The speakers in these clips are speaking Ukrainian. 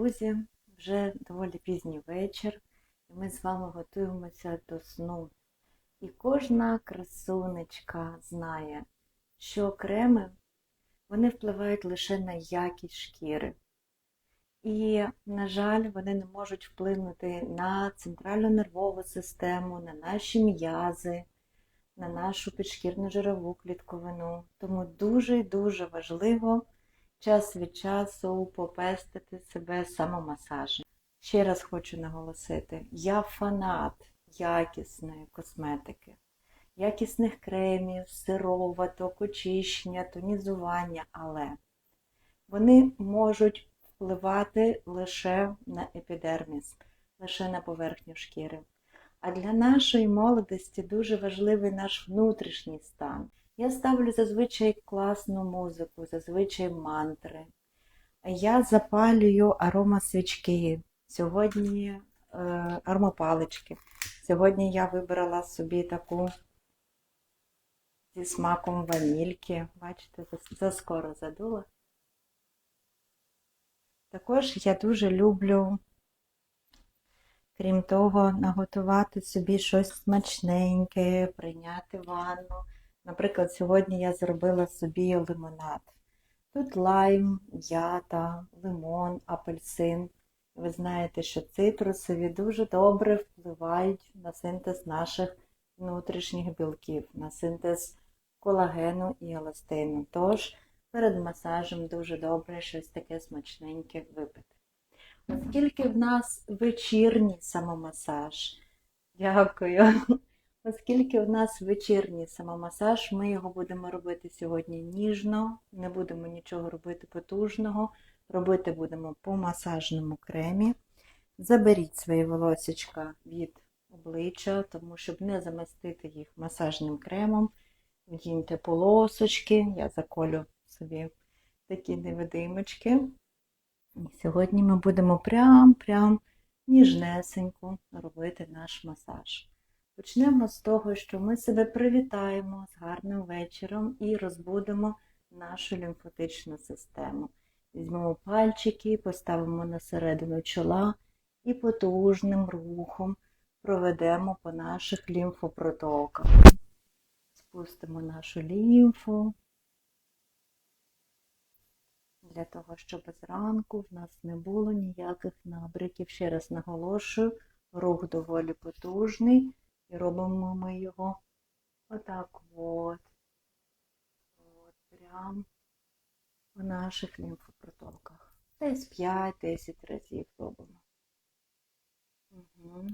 друзі! Вже доволі пізній вечір, і ми з вами готуємося до сну. І кожна красунечка знає, що креми вони впливають лише на якість шкіри. І, на жаль, вони не можуть вплинути на центральну нервову систему, на наші м'язи, на нашу підшкірну жирову клітковину. Тому дуже і дуже важливо час від часу попестити себе самомасажем. Ще раз хочу наголосити: я фанат якісної косметики, якісних кремів, сироваток, очищення, тонізування, але вони можуть впливати лише на епідерміс, лише на поверхню шкіри. А для нашої молодості дуже важливий наш внутрішній стан. Я ставлю зазвичай класну музику, зазвичай мантри. Я запалюю аромасвічки. Сьогодні е, аромапалички. Сьогодні я вибрала собі таку зі смаком ванільки. Бачите, заскоро задула. Також я дуже люблю, крім того, наготувати собі щось смачненьке, прийняти ванну. Наприклад, сьогодні я зробила собі лимонад. Тут лайм, ята, лимон, апельсин. Ви знаєте, що цитрусові дуже добре впливають на синтез наших внутрішніх білків, на синтез колагену і еластину. Тож перед масажем дуже добре щось таке смачненьке випити. Оскільки в нас вечірній самомасаж, дякую. Оскільки в нас вечірній самомасаж, ми його будемо робити сьогодні ніжно, не будемо нічого робити потужного, робити будемо по масажному кремі. Заберіть свої волосечка від обличчя, тому щоб не замастити їх масажним кремом. Вдіньте полосочки, я заколю собі такі невидимочки. І сьогодні ми будемо прям-прям ніжнесенько робити наш масаж. Почнемо з того, що ми себе привітаємо з гарним вечором і розбудемо нашу лімфатичну систему. Візьмемо пальчики, поставимо на середину чола і потужним рухом проведемо по наших лімфопротоках. Спустимо нашу лімфу, для того, щоб зранку в нас не було ніяких набряків. Ще раз наголошую, рух доволі потужний. І робимо ми його отак от. От, прям в наших лімфопротоках. Десь 5-10 разів робимо. Угу.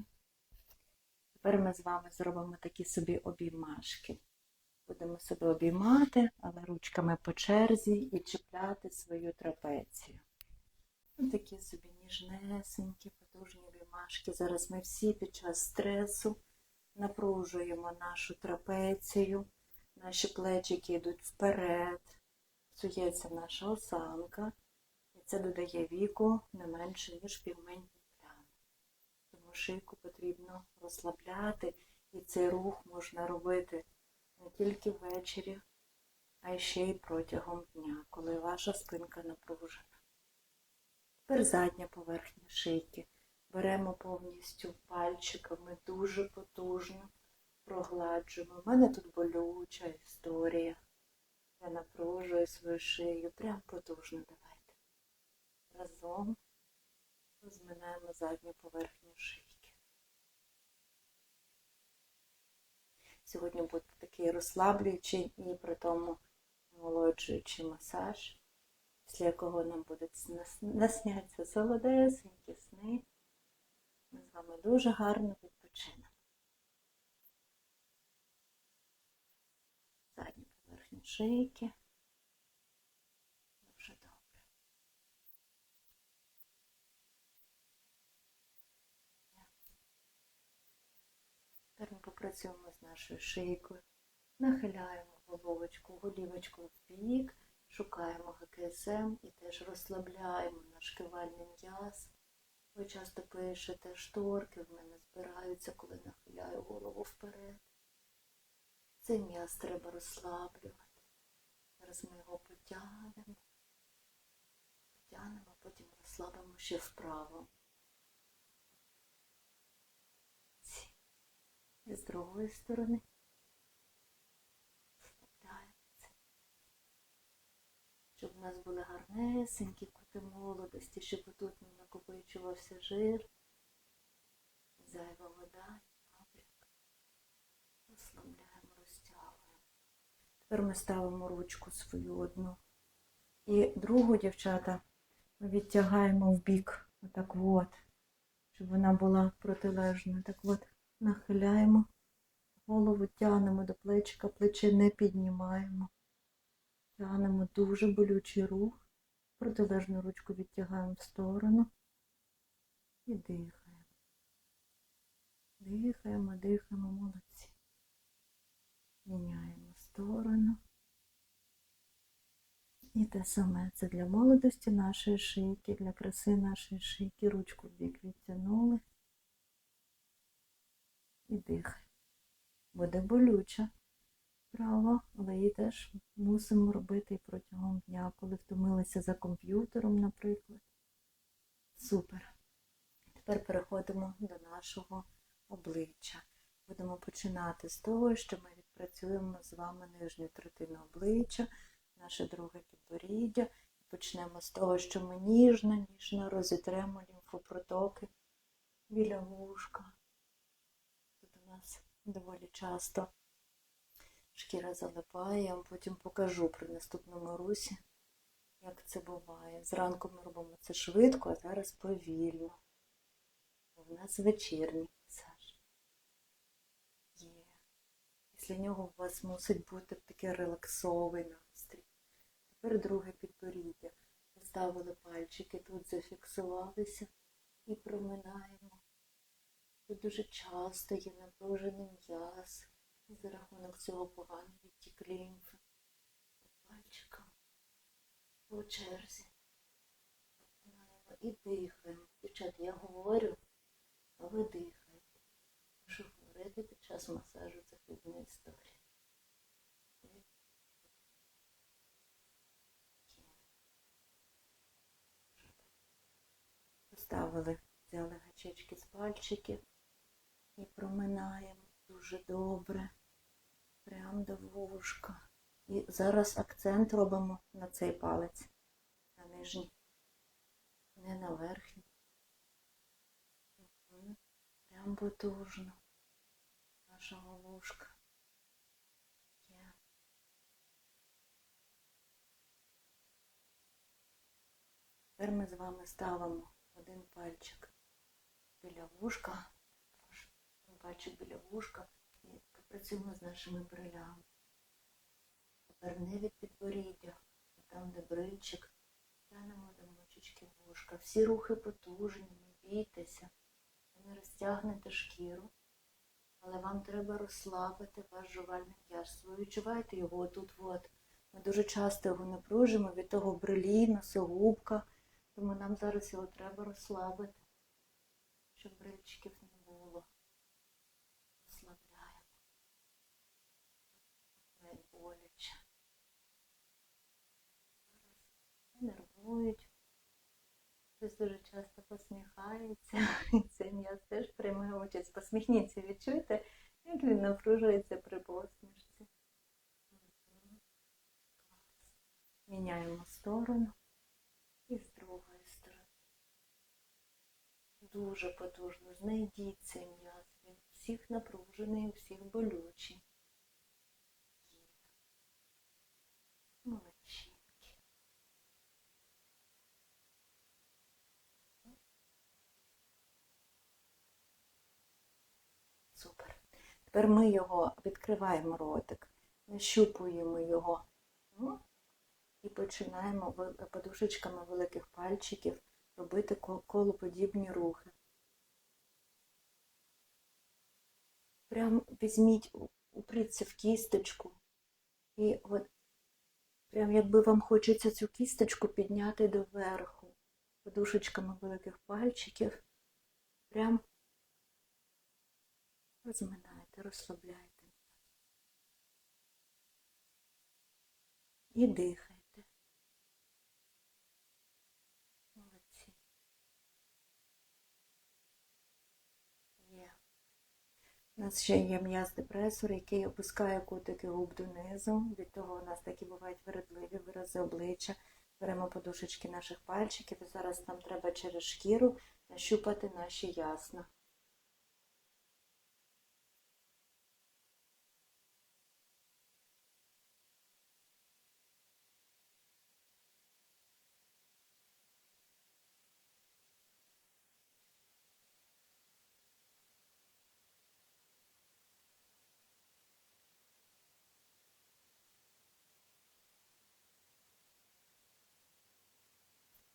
Тепер ми з вами зробимо такі собі обіймашки. Будемо себе обіймати, але ручками по черзі і чіпляти свою трапецію. Ось такі собі ніжнесенькі, потужні обіймашки. Зараз ми всі під час стресу напружуємо нашу трапецію, наші плечики йдуть вперед, псується наша осанка, і це додає віку не менше, ніж півментні плями. Тому шийку потрібно розслабляти, і цей рух можна робити не тільки ввечері, а ще й протягом дня, коли ваша спинка напружена. Тепер задня поверхня шийки. Беремо повністю пальчиками дуже потужно, прогладжуємо. У мене тут болюча історія. Я напружую свою шию. Прям потужно давайте. Разом розминаємо задню поверхню шийки. Сьогодні буде такий розслаблюючий і при тому молоджуючий масаж, після якого нам будуть насняться солодесенькі сни. Ми з вами дуже гарно відпочинемо. Задню поверхню шийки. Дуже добре. Тепер ми попрацюємо з нашою шийкою. Нахиляємо головочку, голівочку в бік, шукаємо ГКСМ і теж розслабляємо наш кивальний м'яз. Ви часто пишете, шторки в мене збираються, коли нахиляю голову вперед. Цей м'яз треба розслаблювати. Зараз ми його потягнемо, потягнемо, потім. Розслабимо ще вправо. І з другої сторони. Розслабляємося. Щоб у нас були гарнесенькі кути молодості, щоб тут не накопичувався жир, зайва вода, набряк. Розслабляємо, розтягуємо. Тепер ми ставимо ручку свою одну. І другу, дівчата, ми відтягаємо в бік. Отак от. Щоб вона була протилежна. Так от нахиляємо. Голову тягнемо до плечика, плече не піднімаємо. Тягнемо дуже болючий рух. Протилежну ручку відтягаємо в сторону. І дихаємо. Дихаємо, дихаємо, молодці. Міняємо сторону. І те саме це для молодості нашої шийки, для краси нашої шийки. Ручку в бік відтягнули. І дихаємо. Буде болюча справа, але її теж мусимо робити і протягом дня, коли втомилися за комп'ютером, наприклад. Супер. Тепер переходимо до нашого обличчя. Будемо починати з того, що ми відпрацюємо з вами нижню третину обличчя, наше друге підборіддя. Почнемо з того, що ми ніжно, ніжно розітремо лімфопротоки біля вушка. Тут у нас доволі часто шкіра залипає, я вам потім покажу при наступному русі, як це буває. Зранку ми робимо це швидко, а зараз повільно. У нас вечірній масаж. Є. Після нього у вас мусить бути такий релаксовий настрій. Тепер друге підборіддя. Поставили пальчики, тут зафіксувалися і проминаємо. Тут дуже часто є напружений м'яз. За рахунок цього погано відтік лімфи. Пальчиком по черзі. І дихаємо. Дівчата, я говорю, а ви дихаєте. Що говорити під час масажу це хибна історія. Поставили, взяли гачечки з пальчиків і проминаємо дуже добре. Прям до вушка. І зараз акцент робимо на цей палець, на нижній, не на верхній. Прям потужно. Нашого вушка. Тепер ми з вами ставимо один пальчик біля вушка. Пальчик біля вушка і працюємо з нашими брилями. Тепер від підборіддя, там, де брильчик, тянемо до мочечки вушка. Всі рухи потужні, не бійтеся. Не розтягнете шкіру, але вам треба розслабити ваш жувальний м'яз. Ви відчуваєте його отут от. Ми дуже часто його напружимо від того брилі, носогубка. Тому нам зараз його треба розслабити, щоб брильчиків не було. Розслабляємо. Не боляче. Зараз. Хтось дуже часто посміхається. І цей м'яз теж приймає участь. Посміхніться, відчуйте, як він напружується при посмішці. Міняємо сторону. І з другої сторони. Дуже потужно. Знайдіть цей м'яз. Він всіх напружений, всіх болючий. Є. Молодчинки. Супер. Тепер ми його відкриваємо ротик, нащупуємо його. Ну, і починаємо подушечками великих пальчиків робити колоподібні рухи. Прям візьміть, упріться в кісточку. І от прям якби вам хочеться цю кісточку підняти доверху. Подушечками великих пальчиків. Прям розминайте, розслабляйте і дихайте. Молодці. Є. У нас ще є м'яз-депресор, який опускає кутики губ донизу. Від того у нас такі бувають вередливі вирази обличчя. Беремо подушечки наших пальчиків і зараз нам треба через шкіру нащупати наші ясна.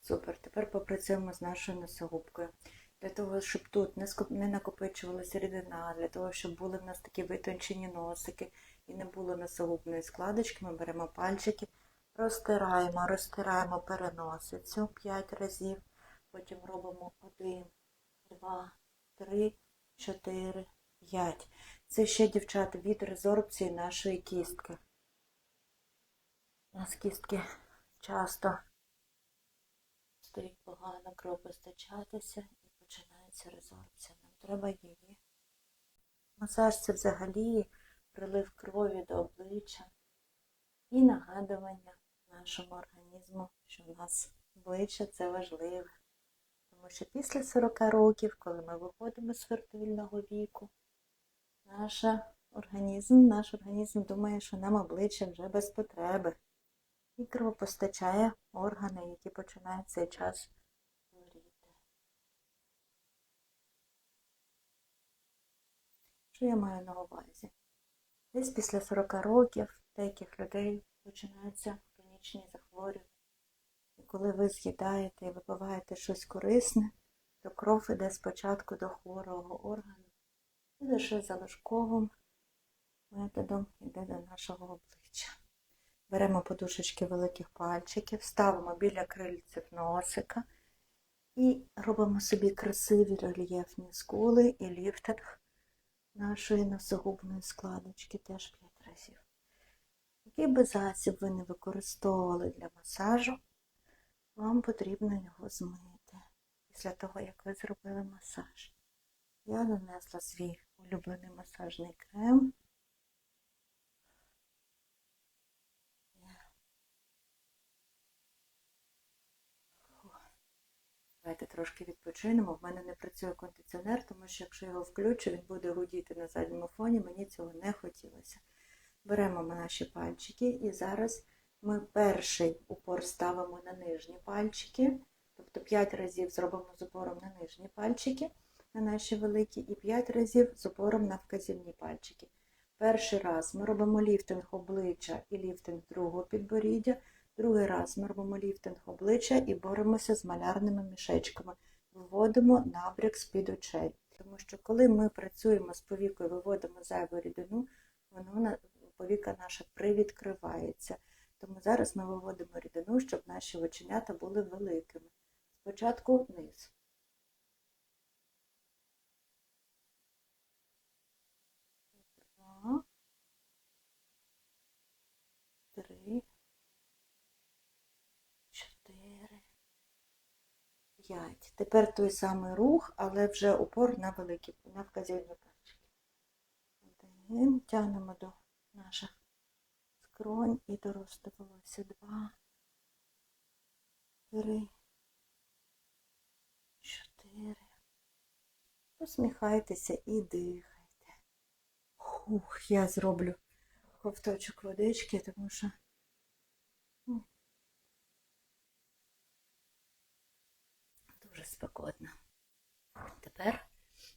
Супер. Тепер попрацюємо з нашою носогубкою. Для того, щоб тут не накопичувалася рідина, для того, щоб були в нас такі витончені носики і не було носогубної складочки, ми беремо пальчики, розтираємо, розтираємо переносицю 5 разів, потім робимо 1, 2, 3, 4, 5. Це ще, дівчата, від резорбції нашої кістки. У нас кістки часто стають погано кров постачатися і починається резорбція. Нам треба її. Масаж це взагалі прилив крові до обличчя і нагадування нашому організму, що в нас обличчя це важливе. Тому що після 40 років, коли ми виходимо з фертильного віку, наш організм, наш організм думає, що нам обличчя вже без потреби. І кров постачає органи, які починають цей час хворіти. Що я маю на увазі? Десь після 40 років деяких людей починаються хронічні захворювання. І коли ви з'їдаєте і випиваєте щось корисне, то кров іде спочатку до хворого органу і лише залишковим методом йде до нашого обличчя. Беремо подушечки великих пальчиків, ставимо біля крильців носика і робимо собі красиві рельєфні скули і ліфтинг нашої носогубної складочки теж 5 разів. Який би засіб ви не використовували для масажу, вам потрібно його змити після того, як ви зробили масаж. Я нанесла свій улюблений масажний крем. Давайте трошки відпочинемо. В мене не працює кондиціонер, тому що якщо його включу, він буде гудіти на задньому фоні, мені цього не хотілося. Беремо наші пальчики і зараз ми перший упор ставимо на нижні пальчики, тобто 5 разів зробимо з упором на нижні пальчики, на наші великі, і 5 разів з упором на вказівні пальчики. Перший раз ми робимо ліфтинг обличчя і ліфтинг другого підборіддя. Другий раз ми робимо ліфтинг обличчя і боремося з малярними мішечками. Виводимо набряк з-під очей. Тому що коли ми працюємо з повікою, виводимо зайву рідину, воно повіка наша привідкривається. Тому зараз ми виводимо рідину, щоб наші оченята були великими. Спочатку вниз. 5. Тепер той самий рух, але вже упор на великі, на вказівні пальчики. Один. Тягнемо до наших скронь і до росту волосся. Два. Три. Чотири. Посміхайтеся і дихайте. Ух, я зроблю ковточок водички, тому що дуже. Тепер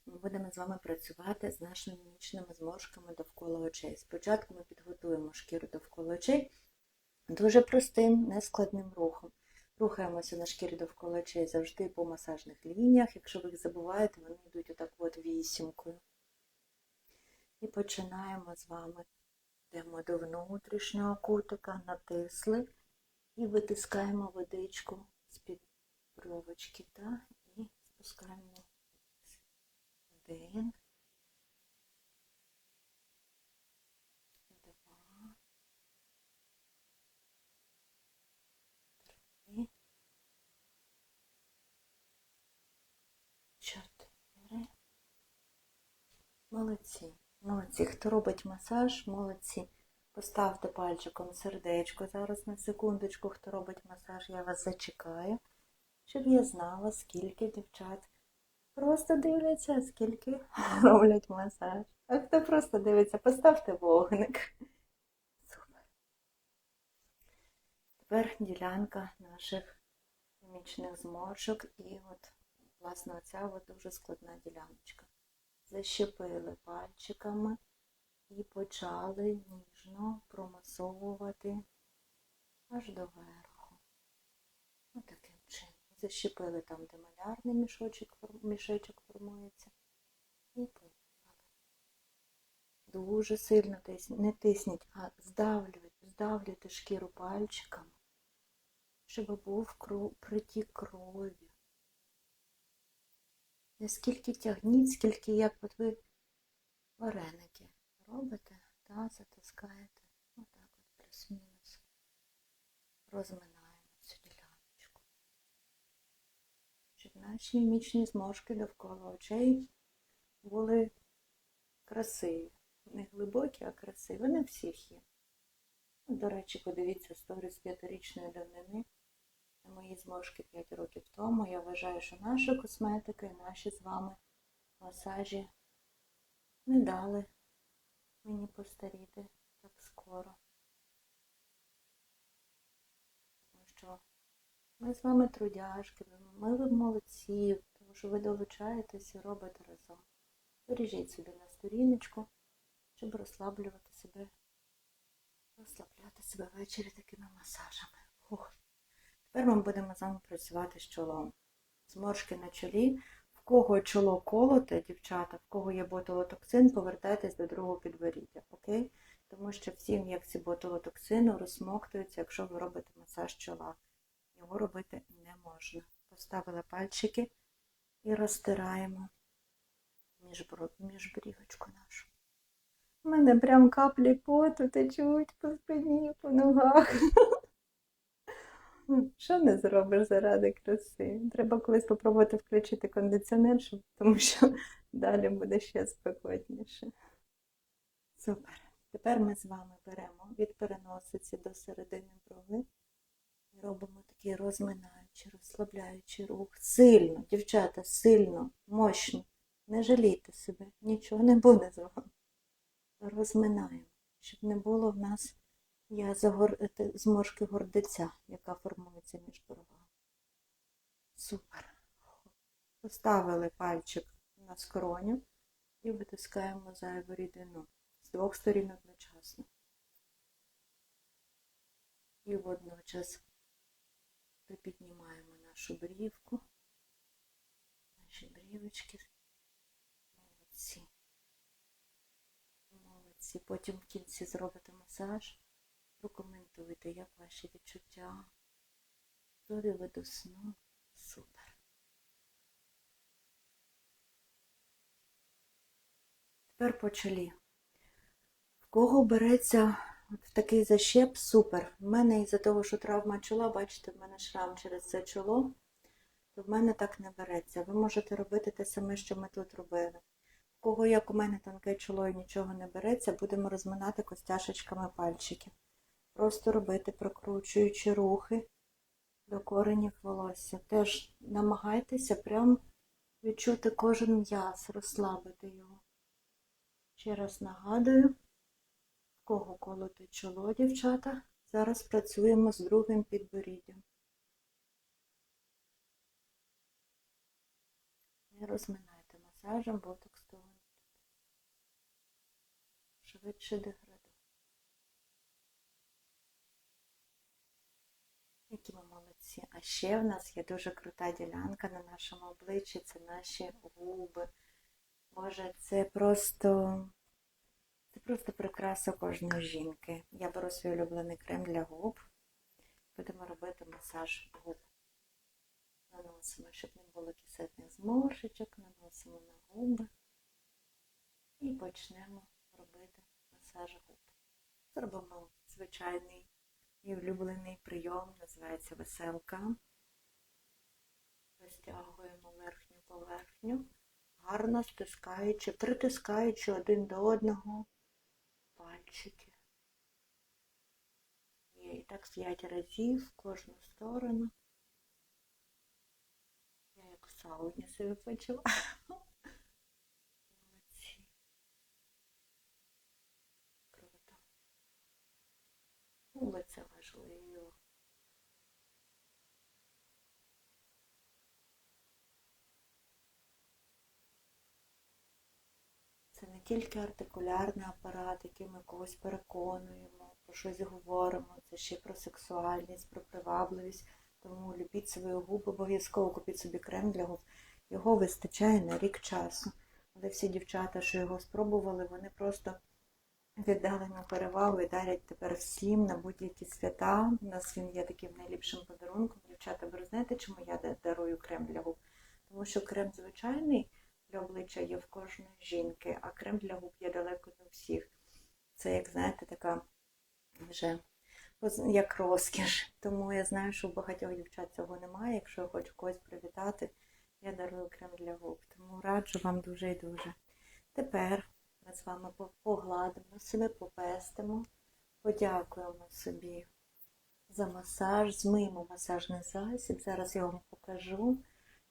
ми будемо з вами працювати з нашими мімічними зморшками довкола очей. Спочатку ми підготуємо шкіру довкола очей дуже простим, нескладним рухом. Рухаємося на шкірі довкола очей завжди по масажних лініях. Якщо ви їх забуваєте, вони йдуть отак от вісімкою. І починаємо з вами. Йдемо до внутрішнього кутика, натисли і витискаємо водичку з-під та, і спускаємо. Один. Два. Три. Чотири. Молодці. Молодці. Хто робить масаж, молодці. Поставте пальчиком сердечко зараз на секундочку, хто робить масаж, я вас зачекаю, щоб я знала, скільки дівчат просто дивляться, скільки роблять масаж. А хто просто дивиться, поставте вогник. Супер. Тепер ділянка наших мімічних зморшок і от, власне, оця от дуже складна діляночка. Защепили пальчиками і почали ніжно промасовувати аж до верху. Отаким Защепили там, де малярний мішочок, мішечок формується. І поїхали. Дуже сильно тисніть, не тисніть, а здавлюйте, здавлюйте шкіру пальчиками, щоб був кров, притік крові. Скільки тягніть, скільки як от ви вареники робите, та затискаєте. Отак от плюс-мінус. Розминаємо цю діляночку. Щоб наші мімічні зморшки довкола очей були красиві. Не глибокі, а красиві. Вони всіх є. До речі, подивіться сторіс п'ятирічної давнини мої зморшки 5 років тому. Я вважаю, що наша косметика і наші з вами масажі не дали мені постаріти так скоро. Тому що ми з вами трудяшки, ми ви молодці, тому що ви долучаєтесь і робите разом. Бережіть собі на сторіночку, щоб розслаблювати себе, розслабляти себе ввечері такими масажами. Фух. Тепер ми будемо з вами працювати з чолом. Зморшки на чолі. В кого чоло колоте, дівчата, в кого є ботулотоксин, повертайтесь до другого підборіддя, окей? Тому що всі ін'єкції ботулотоксину розсмоктуються, якщо ви робите масаж чола. Його робити не можна. Поставили пальчики і розтираємо міжбрівочку нашу. У мене прям каплі поту течуть по спині, по ногах. Що не зробиш заради краси? Треба колись спробувати включити кондиціонер, щоб, тому що далі буде ще спекотніше. Супер. Тепер ми з вами беремо від переносиці до середини брови робимо такий розминаючий, розслабляючий рух. Сильно, дівчата, сильно, мощно. Не жалійте себе, нічого не буде з вами. Розминаємо, щоб не було в нас яза гор... е, зморшки гордиця, яка формується між бровами. Супер. Поставили пальчик на скроню і витискаємо зайву рідину з двох сторін одночасно. І водночас припіднімаємо нашу брівку, наші брівочки. Молодці. Молодці. Потім в кінці зробите масаж. Прокоментуйте, як ваші відчуття. Ви до сну. Супер. Тепер по чолі. В кого береться в такий защеп, супер. В мене із-за того, що травма чола, бачите, в мене шрам через це чоло, то в мене так не береться. Ви можете робити те саме, що ми тут робили. В кого, як у мене тонке чоло і нічого не береться, будемо розминати костяшечками пальчиків. Просто робити прокручуючи рухи до коренів волосся. Теж намагайтеся прям відчути кожен м'яз, розслабити його. Ще раз нагадую, кого колоте чоло, дівчата. Зараз працюємо з другим підборіддям. Не розминайте масажем, ботокс того не буде. Швидше деградує. Які ми молодці. А ще в нас є дуже крута ділянка на нашому обличчі, це наші губи. Боже, це просто, це просто прикраса кожної жінки. Я беру свій улюблений крем для губ. Будемо робити масаж губ. Наносимо, щоб не було кисетних зморшечок, наносимо на губи і почнемо робити масаж губ. Зробимо звичайний Мій улюблений прийом називається веселка. Розтягуємо верхню поверхню гарно стискаючи, притискаючи один до одного пальчики. І так п'ять разів в кожну сторону. Я як сауні себе почула. Молодці. Круто. Ну, це важливо. Це не тільки артикулярний апарат, який ми когось переконуємо, про щось говоримо, це ще про сексуальність, про привабливість. Тому любіть свої губи, обов'язково купіть собі крем для губ. Його вистачає на рік часу. Але всі дівчата, що його спробували, вони просто віддали йому перевагу і дарять тепер всім на будь-які свята. У нас він є таким найліпшим подарунком. Дівчата, ви знаєте, чому я дарую крем для губ? Тому що крем звичайний для обличчя є в кожної жінки, а крем для губ є далеко не у всіх. Це, як знаєте, така вже як розкіш. Тому я знаю, що у багатьох дівчат цього немає. Якщо я хочу когось привітати, я дарую крем для губ. Тому раджу вам дуже і дуже. Тепер ми з вами по- погладимо себе, попестимо, подякуємо собі за масаж, змиємо масажний засіб. Зараз я вам покажу.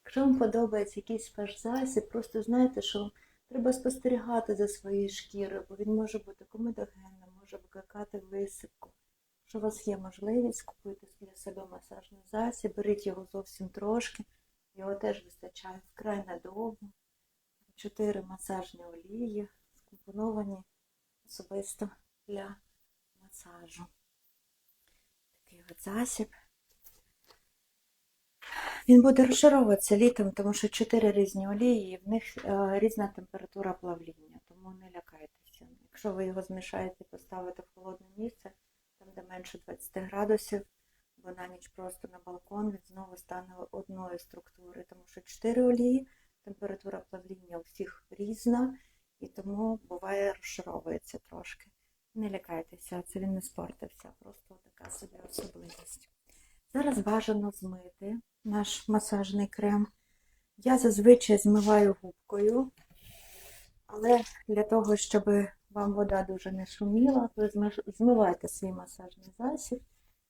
Якщо вам подобається якийсь ваш засіб, просто знайте, що треба спостерігати за своєю шкірою, бо він може бути комедогенним, може викликати висипку. Якщо у вас є можливість, купуйте для себе масажний засіб, беріть його зовсім трошки, його теж вистачає вкрай надовго. Чотири масажні олії, скомпоновані особисто для масажу. Такий от засіб. Він буде розшаровуватися літом, тому що чотири різні олії, і в них е, різна температура плавління, тому не лякайтеся. Якщо ви його змішаєте і поставите в холодне місце, там де менше 20 градусів, бо на ніч просто на балкон він знову стане одної структури, тому що чотири олії, температура плавління у всіх різна, і тому буває розшаровується трошки. Не лякайтеся, це він не спортився, просто така собі особливість. Зараз бажано змити наш масажний крем. Я зазвичай змиваю губкою, але для того, щоб вам вода дуже не шуміла, ви змивайте свій масажний засіб.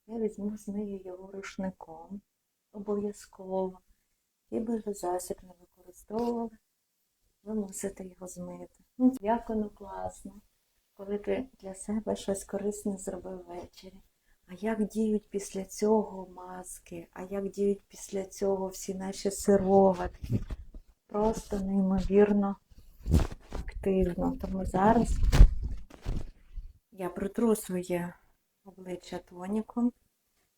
Я візьму, змию його рушником. Обов'язково. Який би засіб не використовували, ви мусите його змити. Як воно класно, коли ти для себе щось корисне зробив ввечері. А як діють після цього маски, а як діють після цього всі наші сироватки? Просто неймовірно активно. Тому зараз я протру своє обличчя тоніком.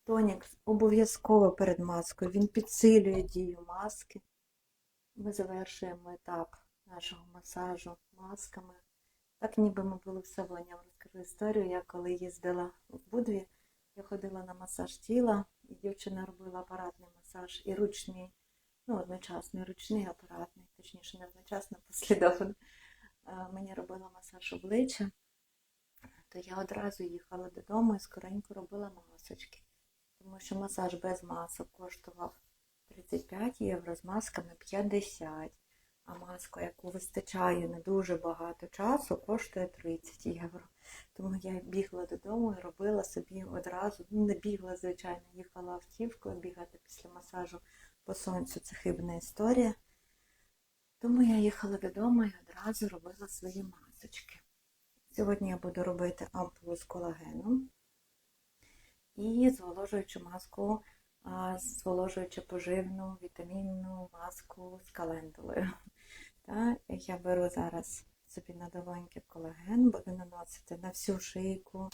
Тонік обов'язково перед маскою, він підсилює дію маски. Ми завершуємо етап нашого масажу масками. Так ніби ми були в салоні. Я вам розкажу історію. Я коли їздила в Будві, я ходила на масаж тіла, і дівчина робила апаратний масаж і ручний, ну, одночасний, ручний апаратний, точніше, не одночасно, послідовно. Е, Мені робила масаж обличчя, то я одразу їхала додому і скоренько робила масочки. Тому що масаж без масок коштував 35 євро, з масками 50. А маска, яку вистачає на дуже багато часу, коштує 30 євро. Тому я бігла додому і робила собі одразу, ну не бігла, звичайно, їхала автівкою, бігати після масажу по сонцю це хибна історія. Тому я їхала додому і одразу робила свої масочки. Сьогодні я буду робити ампулу з колагеном і зволожуючу маску, зволожуючи поживну вітамінну маску з календулою. Та, я беру зараз собі на долоньки колаген, буду наносити на всю шийку,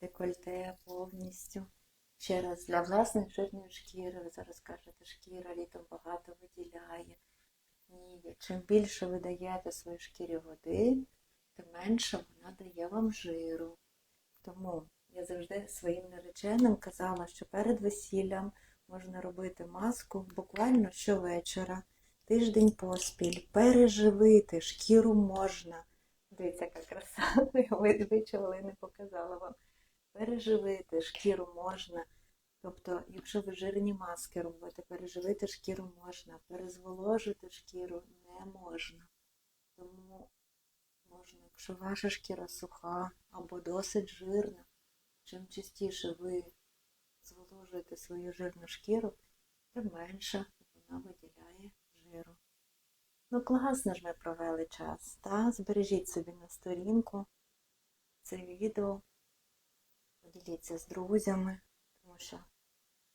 декольте повністю. Ще раз для власної жирної шкіри, ви зараз кажете, шкіра літом багато виділяє. Ні, чим більше ви даєте своїй шкірі води, тим менше вона дає вам жиру. Тому я завжди своїм нареченим казала, що перед весіллям можна робити маску буквально щовечора, тиждень поспіль, переживити, шкіру можна. Дивіться, яка краса, вичавила і не показала вам. Переживити шкіру можна, Тобто, якщо ви жирні маски робите, переживити шкіру можна, перезволожити шкіру не можна. Тому можна, якщо ваша шкіра суха або досить жирна, чим частіше ви зволожуєте свою жирну шкіру, тим менше вона виділяє жиру. Ну, класно ж ми провели час, та? Збережіть собі на сторінку це відео, поділіться з друзями, тому що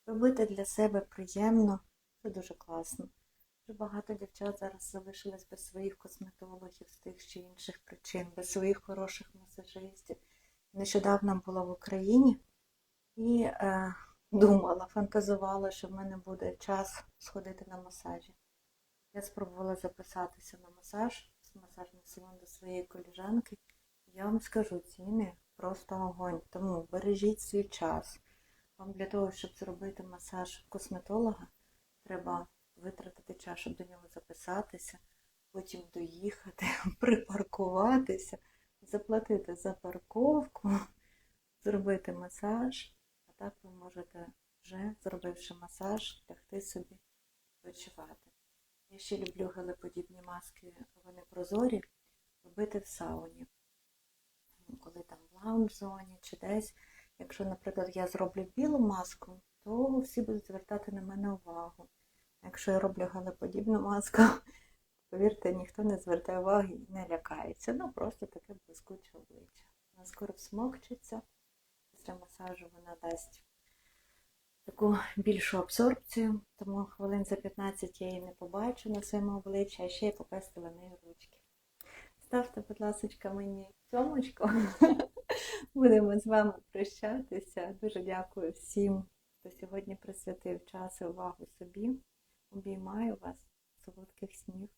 робити для себе приємно це дуже класно. Багато дівчат зараз залишились без своїх косметологів з тих чи інших причин, без своїх хороших масажистів. Нещодавно була в Україні і е, думала, фантазувала, що в мене буде час сходити на масажі. Я спробувала записатися на масаж з масажний салон до своєї коліжанки. Я вам скажу, ціни просто огонь. Тому бережіть свій час. Вам для того, щоб зробити масаж косметолога, треба витратити час, щоб до нього записатися, потім доїхати, припаркуватися, заплатити за парковку, зробити масаж, а так ви можете вже, зробивши масаж, лягти собі відпочивати. Я ще люблю гелеподібні маски, вони прозорі, робити в сауні. Коли там в лаунж-зоні чи десь. Якщо, наприклад, я зроблю білу маску, то всі будуть звертати на мене увагу. Якщо я роблю галеподібну маску, повірте, ніхто не звертає уваги і не лякається. Ну, просто таке блискуче обличчя. Вона скоро всмокчиться. Після масажу вона дасть таку більшу абсорбцію, тому хвилин за 15 я її не побачу на своєму обличчі, а ще я попестила нею ручки. Ставте, будь ласка, мені цьомочку. Будемо з вами прощатися. Дуже дякую всім, хто сьогодні присвятив час і увагу собі. Обіймаю вас, солодких снів.